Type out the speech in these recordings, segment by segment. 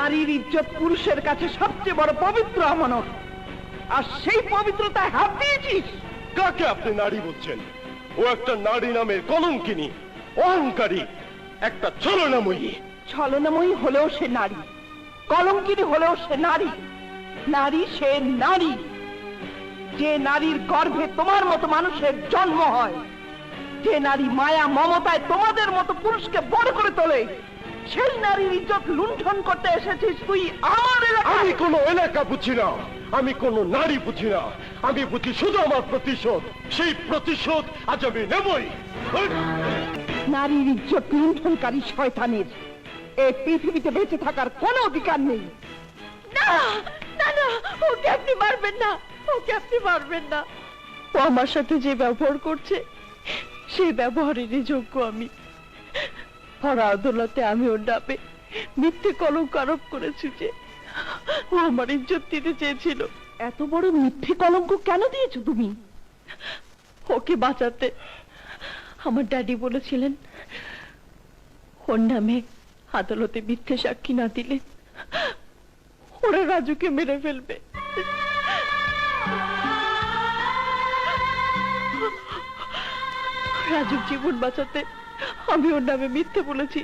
নারীর ইজ্জত পুরুষের কাছে সবচেয়ে বড় পবিত্র আমানত। আর সেই পবিত্রতায় হাত দিয়েছিস কাকে আপনি নারী বলছেন? ও একটা নারী নামের কলঙ্কিনী অহংকারী একটা ছলনাময়ী। ছলনাময়ী হলেও সে নারী কলঙ্কিনী হলেও সে নারী। নারী সে নারী। যে নারীর গর্ভে তোমার মতো মানুষের জন্ম হয় যে নারী মায়া মমতায় তোমাদের মতো পুরুষকে বড় করে তোলে সেই নারীর ইজ্জত লুণ্ঠন করতে এসেছিস তুই আমার আমি কোনো এলাকা বুঝি না। আমি কোনো নারী বুঝি না। আমি বুঝি শুধু আমার প্রতিশোধ। সেই প্রতিশোধ আজ আমি নেবই। নারীর ইজ্জত লুণ্ঠনকারী শয়তানের। এই পৃথিবীতে বেঁচে থাকার কোনো অধিকার নেই। না না না ওকে আপনি মারবেন না। ওকে আপনি মারবেন না। ও আমার সাথে যে ব্যবহার করছে সেই ব্যবহারেরই যোগ্য আমি। আদালতে আমি ওর নামে মিথ্যে কলঙ্ক আরোপ করেছি যে ও আমার ইজ্জত দিতে চেয়েছিল। এত বড় মিথ্যে কলঙ্ক কেন দিয়েছ তুমি? ওকে বাঁচাতে আমার ড্যাডি বলেছিলেন ওর নামে আদালতে মিথ্যে সাক্ষী না দিলে ওরা রাজুকে মেরে ফেলবে। রাজুর জীবন বাঁচাতে আমি ওর নামে মিথ্যে বলেছি।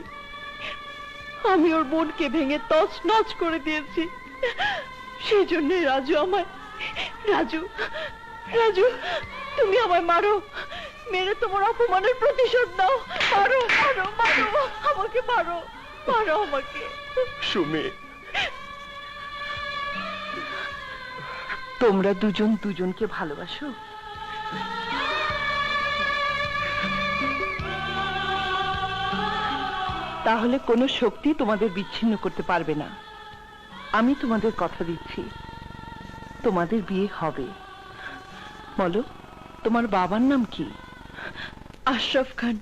আমি ওর বোনকে ভেঙে তছ নচ করে দিয়েছি। সেই জন্য রাজু আমায় রাজু রাজু তুমি আমায় মারো। মেরে তোমার অপমানের প্রতিশোধ দাও মারো মারো মারো আমাকে মারো মারো আমাকে। সুমি। তোমরা দুজন দুজনকে ভালোবাসো? তাহলে কোনো শক্তি তোমাদের বিচ্ছিন্ন করতে পারবে না। আমি তোমাদের কথা দিচ্ছি। তোমাদের বিয়ে হবে। বলো, তোমার বাবার নাম কি? আশরাফ খান।